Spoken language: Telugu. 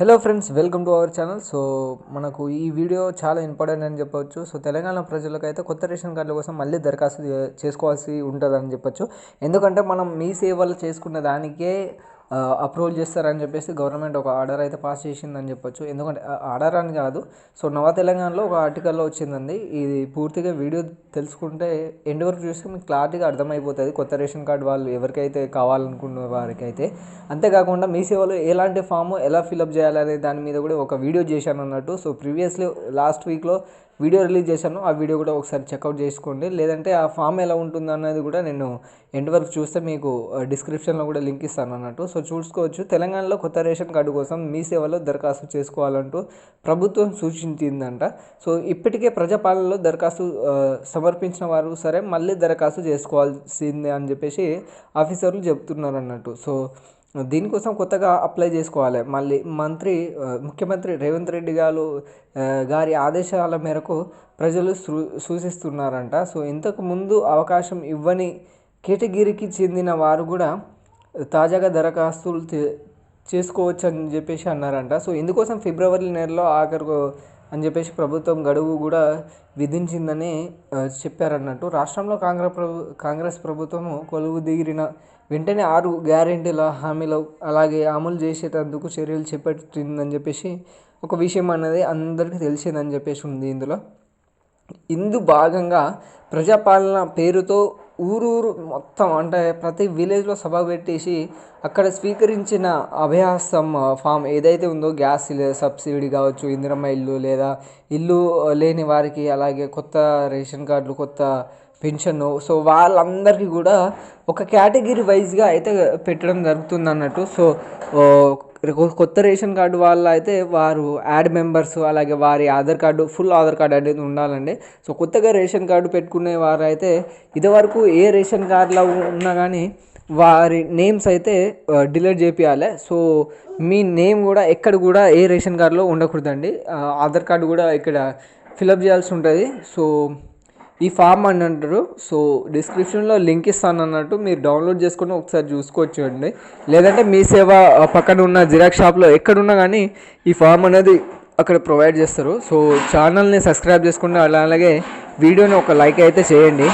Hello friends welcome to our channel so మనకు ఈ వీడియో చాలా ఇంపార్టెంట్ అని చెప్పొచ్చు. సో తెలంగాణ ప్రజలకైతే కొత్త రేషన్ కార్డుల కోసం మళ్ళీ దరఖాస్తు చేసుకోవాల్సి ఉంటుందని చెప్పొచ్చు. ఎందుకంటే మనం మీ సేవలు చేసుకున్న దానికే అప్రూవల్ చేస్తారని చెప్పేసి గవర్నమెంట్ ఒక ఆర్డర్ అయితే పాస్ చేసిందని చెప్పొచ్చు. ఎందుకంటే ఆర్డర్ అని కాదు. సో నవ తెలంగాణలో ఒక ఆర్టికల్లో వచ్చిందండి. ఇది పూర్తిగా వీడియో తెలుసుకుంటే ఎండ్ వరకు చూస్తే మీకు క్లారిటీగా అర్థమైపోతుంది. కొత్త రేషన్ కార్డు వాళ్ళు ఎవరికైతే కావాలనుకున్న వారికైతే. అంతేకాకుండా మీ సేవలో ఎలాంటి ఫామ్ ఎలా ఫిలప్ చేయాలనే దాని మీద కూడా ఒక వీడియో చేశాను అన్నట్టు. సో ప్రీవియస్లీ లాస్ట్ వీక్లో వీడియో రిలీజ్ చేశాను. ఆ వీడియో కూడా ఒకసారి చెక్అవుట్ చేసుకోండి. లేదంటే ఆ ఫామ్ ఎలా ఉంటుంది అన్నది కూడా నేను ఎండ్ వరకు చూస్తే మీకు డిస్క్రిప్షన్లో కూడా లింక్ ఇస్తాను అన్నట్టు. సో చూసుకోవచ్చు. తెలంగాణలో కొత్త రేషన్ కార్డు కోసం మీ సేవలో దరఖాస్తు చేసుకోవాలంటూ ప్రభుత్వం సూచించిందంట. సో ఇప్పటికే ప్రజాపాలనలో దరఖాస్తు సమర్పించిన వారు సరే మళ్ళీ దరఖాస్తు చేసుకోవాల్సిందే అని చెప్పేసి ఆఫీసర్లు చెప్తున్నారు అన్నట్టు సో దీనికోసం కొత్తగా అప్లై చేసుకోవాలి. మళ్ళీ మంత్రి ముఖ్యమంత్రి రేవంత్ రెడ్డి గారు గారి ఆదేశాల మేరకు ప్రజలు సూచిస్తున్నారంట. సో ఇంతకు ముందు అవకాశం ఇవ్వని కేటగిరీకి చెందిన వారు కూడా తాజాగా దరఖాస్తులు చేసుకోవచ్చు అని చెప్పేసి అన్నారంట. సో ఇందుకోసం ఫిబ్రవరి నెలలో ఆఖరు అని చెప్పేసి ప్రభుత్వం గడువు కూడా విధించిందని చెప్పారన్నట్టు. రాష్ట్రంలో కాంగ్రెస్ ప్రభు కాంగ్రెస్ ప్రభుత్వము కొలువు దిగిరిన వెంటనే ఆరు గ్యారెంటీల హామీలు అలాగే అమలు చేసేటందుకు చర్యలు చేపట్టిందని చెప్పేసి ఒక విషయం అనేది అందరికీ తెలిసిందని చెప్పేసి ఉంది ఇందులో. ఇందు భాగంగా ప్రజాపాలన పేరుతో ఊరూరు మొత్తం అంటే ప్రతి విలేజ్లో సభ పెట్టేసి అక్కడ స్వీకరించిన అభయాస్తం ఫామ్ ఏదైతే ఉందో గ్యాస్ సబ్సిడీ కావచ్చు ఇందిరమ్మ ఇల్లు లేదా ఇల్లు లేని వారికి అలాగే కొత్త రేషన్ కార్డులు కొత్త పెన్షన్ సో వాళ్ళందరికీ కూడా ఒక కేటగిరీ వైజ్గా అయితే పెట్టడం జరుగుతుంది అన్నట్టు సో కొత్త రేషన్ కార్డు వాళ్ళ అయితే వారు యాడ్ మెంబర్స్ అలాగే వారి Aadhaar card full Aadhaar card అనేది ఉండాలండి. సో కొత్తగా రేషన్ కార్డు పెట్టుకునే వారు అయితే ఇదివరకు ఏ రేషన్ కార్డులో ఉన్నా కానీ వారి నేమ్స్ అయితే డిలీట్ చేపియాలి సో మీ నేమ్ కూడా ఎక్కడ కూడా ఏ రేషన్ కార్డులో ఉండకూడదండి. ఆధార్ కార్డు కూడా ఇక్కడ ఫిలప్ చేయాల్సి ఉంటుంది. సో ఈ ఫామ్ అని అంటారు. సో డిస్క్రిప్షన్లో లింక్ ఇస్తాను అన్నట్టు మీరు డౌన్లోడ్ చేసుకుని ఒకసారి చూసుకోవచ్చు అండి లేదంటే మీ సేవ పక్కన ఉన్న జిరాక్స్ షాప్లో ఎక్కడున్నా కానీ ఈ ఫామ్ అనేది అక్కడ ప్రొవైడ్ చేస్తారు. సో ఛానల్ని సబ్స్క్రైబ్ చేసుకుంటే అలాగే వీడియోని ఒక లైక్ అయితే చేయండి.